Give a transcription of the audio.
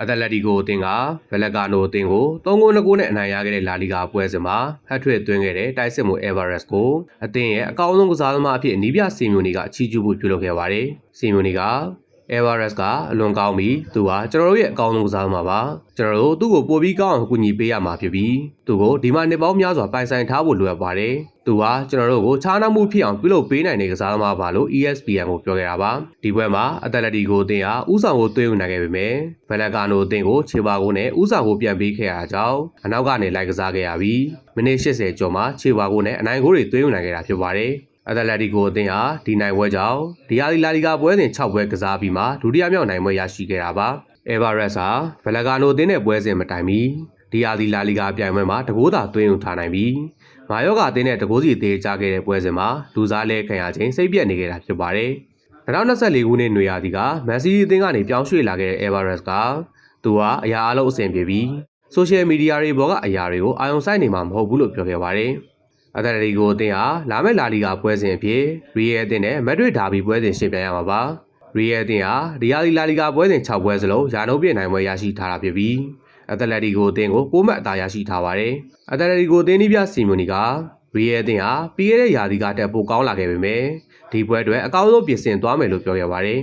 အက်တလက်တီကိုအသင်းကဘယ်လက်ကာနိုအသင်းကို3ဂိုး2ဂိုးနဲ့အနိုင်ရခဲ့တဲ့လာလီဂါပွဲစဉ်မှာဟတ်ထရစ်သွင်းခဲ့တဲ့တိုက်စစ်မှု Everest ကိုအသင်းရဲ့အကောင်းဆုံးကစားသမားအဖြစ်နီးပြစီမျိုးနီကအချီးကျူးမှုပြုလုပ်ခဲ့ပါတယ်။စီမျိုးနီက Everest ကအလွန်ကောင်းပြီးသူဟာကျွန်တော်တို့ရဲ့အကောင်းဆုံးကစားသမားပါကျွန်တော်တို့သူ့ကိုပိုပြီးကောင်းအောင်ကူညီပေးရမှာဖြစ်ပြီးသူကိုဒီမှာနှစ်ပေါင်းများစွာပိုင်ဆိုင်ထားဖို့လိုအပ်ပါတယ်သူဟာကျွန်တော်တို့ကိုခြားနားမှုဖြစ်အောင်ပြုလုပ်ပေးနိုင်တဲ့ကစားသမားပါလို့ ESPN ကိုပြောခဲ့တာပါဒီပွဲမှာအသက်လက်တီကိုအသင်းဟာဥဆောင်ကိုသွင်းယူနိုင်ခဲ့ပေမဲ့ဘယ်လကာနိုအသင်းကိုခြေပါကိုနဲ့ဥဆောင်ကိုပြန်ပေးခဲ့ရတာကြောင့်အနောက်ကနေလိုက်ကစားခဲ့ရပြီးမိနစ်80ကျော်မှာခြေပါကိုနဲ့အနိုင်ဂိုးတွေသွင်းယူနိုင်ခဲ့တာဖြစ်ပါတယ် အတလက်တီကိုအသင်းဟာဒီနိုင်ပွဲကြောင့်ဒီယာလီလာလီဂါပွဲစဉ်6ပွဲကစားပြီးမှဒုတိယမြောက်နိုင်ပွဲရရှိခဲ့တာပါ။ Everest ဟာဗလဂါနိုအသင်းနဲ့ပွဲစဉ်မတိုင်မီဒီယာလီလာလီဂါပြိုင်ပွဲမှာတကိုးသာသွင်းယူထားနိုင်ပြီးမာယောဂအသင်းနဲ့တကိုးစီသေးကြခဲ့တဲ့ပွဲစဉ်မှာလူစားလဲခံရခြင်းစိတ်ပြက်နေခဲ့တာဖြစ်ပါတယ်။2024ခုနှစ်နွေရာသီကမန်စီးတီးအသင်းကနေပြောင်းရွှေ့လာခဲ့တဲ့ Everest ကသူဟာအရာအလုံးအဆင်ပြေပြီးဆိုရှယ်မီဒီယာတွေပေါ်ကအရာတွေကိုအာရုံစိုက်နေမှာမဟုတ်ဘူးလို့ပြောခဲ့ပါတယ်။ အသက်ရီကိုအသင်းဟာလာမယ့်လာလီဂါပွဲစဉ်အဖြစ်ရီယယ်အသင်းနဲ့မက်ဒရစ်ဒါဘီပွဲစဉ်ရှင်ပြိုင်ရမှာပါရီယယ်အသင်းဟာရီယာလီလာလီဂါပွဲစဉ်6ပွဲစလုံးယာနှုတ်ပြည့်နိုင်ပွဲရရှိထားတာဖြစ်ပြီးအသက်လက်တီကိုအသင်းကို6မှတ်အသာရရှိထားပါတယ်အသက်လက်တီကိုအသင်းဤပြစီမီနီကရီယယ်အသင်းဟာပြီးခဲ့တဲ့ရာသီကတက်ပိုကောင်းလာခဲ့ပေမဲ့ဒီပွဲအတွက်အကောင်းဆုံးပြင်ဆင်သွားမယ်လို့ပြောခဲ့ပါတယ်